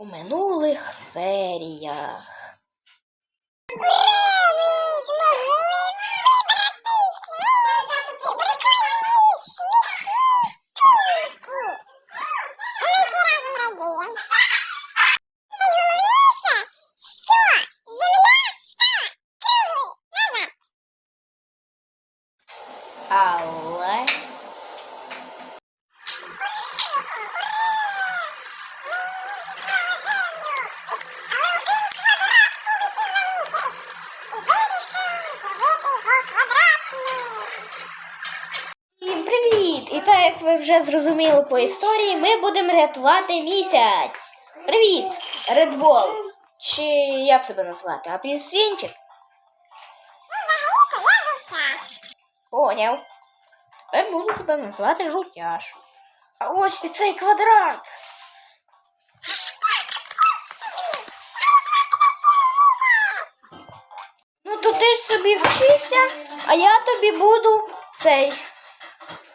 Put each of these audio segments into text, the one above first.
у минулих серіях. Привіт! І так, як ви вже зрозуміли по історії, ми будемо рятувати місяць. Привіт, Редбол. Чи як тебе назвати? Апельсинчик? Поняв. Тепер буду тебе називати жовтяш. А ось і цей квадрат. Ну то ти ж собі вчися, а я тобі буду цей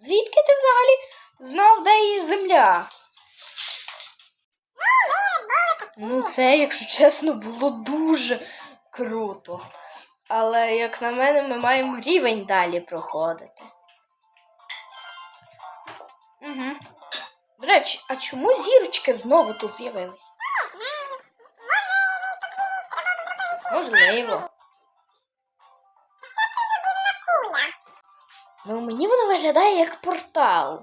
Звідки ти взагалі знав, де її земля? Ну, це, якщо чесно, було дуже круто. Але, як на мене, ми маємо рівень далі проходити. Угу. До речі, а чому зірочки знову тут з'явились? Можливо. Ну, мені воно виглядає як портал.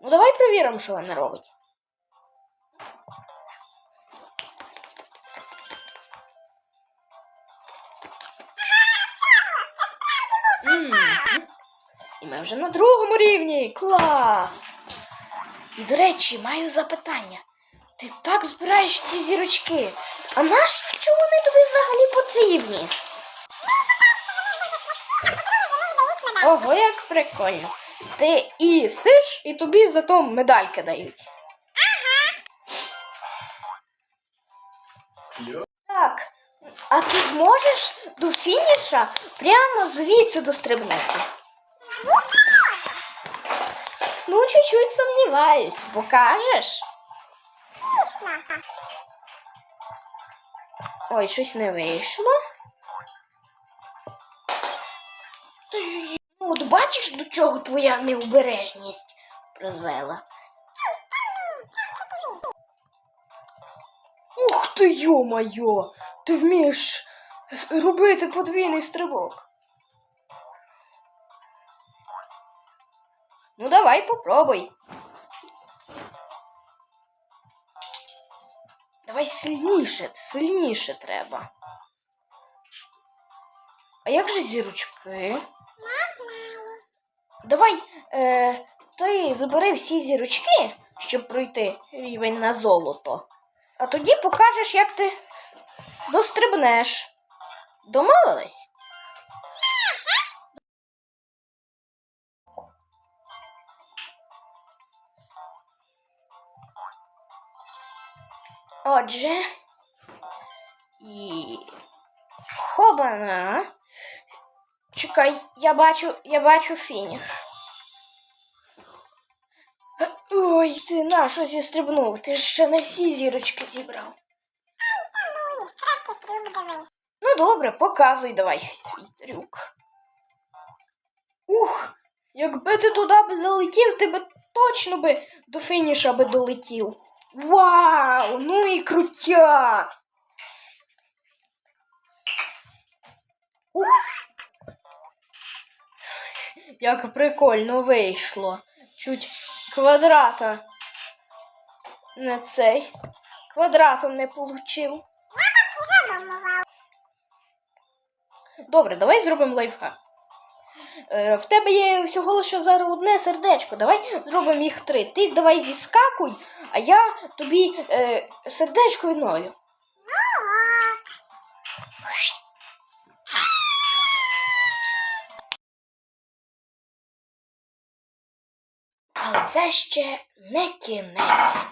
Ну, давай перевіримо, що вона робить. І ми вже на другому рівні. Клас! І, до речі, маю запитання. Ти так збираєш ці зірочки. А нащо вони тобі взагалі потрібні? Ого, як прикольно. Ти і сиш, і тобі зато медальки дають. Ага. Так. А ти зможеш до фініша прямо звідси дострибнути? Ну, чуть-чуть сумніваюсь. Покажеш? Ой, щось не вийшло. От бачиш, до чого твоя необережність призвела? Ух ти, йо-моє! Ти вмієш робити подвійний стрибок. Ну, давай попробуй. Давай сильніше, сильніше треба. А як же зірочки? Давай, е, ти забери всі зірочки, щоб пройти рівень на золото. А тоді покажеш, як ти дострибнеш. Домовились? Отже. І. Хобана. Чекай, я бачу, я бачу фініш. Ой, ти на що зістрибнув? Ти ж ще не всі зірочки зібрав. Ну добре, показуй давай свій трюк. Ух, якби ти туди би залетів, ти би точно би до фініша би долетів. Вау! Ну і крутяк! Ух! Як прикольно вийшло. Чуть квадрата. Не цей. Квадратом не получив. Добре, давай зробимо лайфхак. Е, в тебе є всього лише зараз одне сердечко. Давай зробимо їх три. Ти давай зіскакуй, а я тобі е, сердечко відновлю. Але це ще не кінець.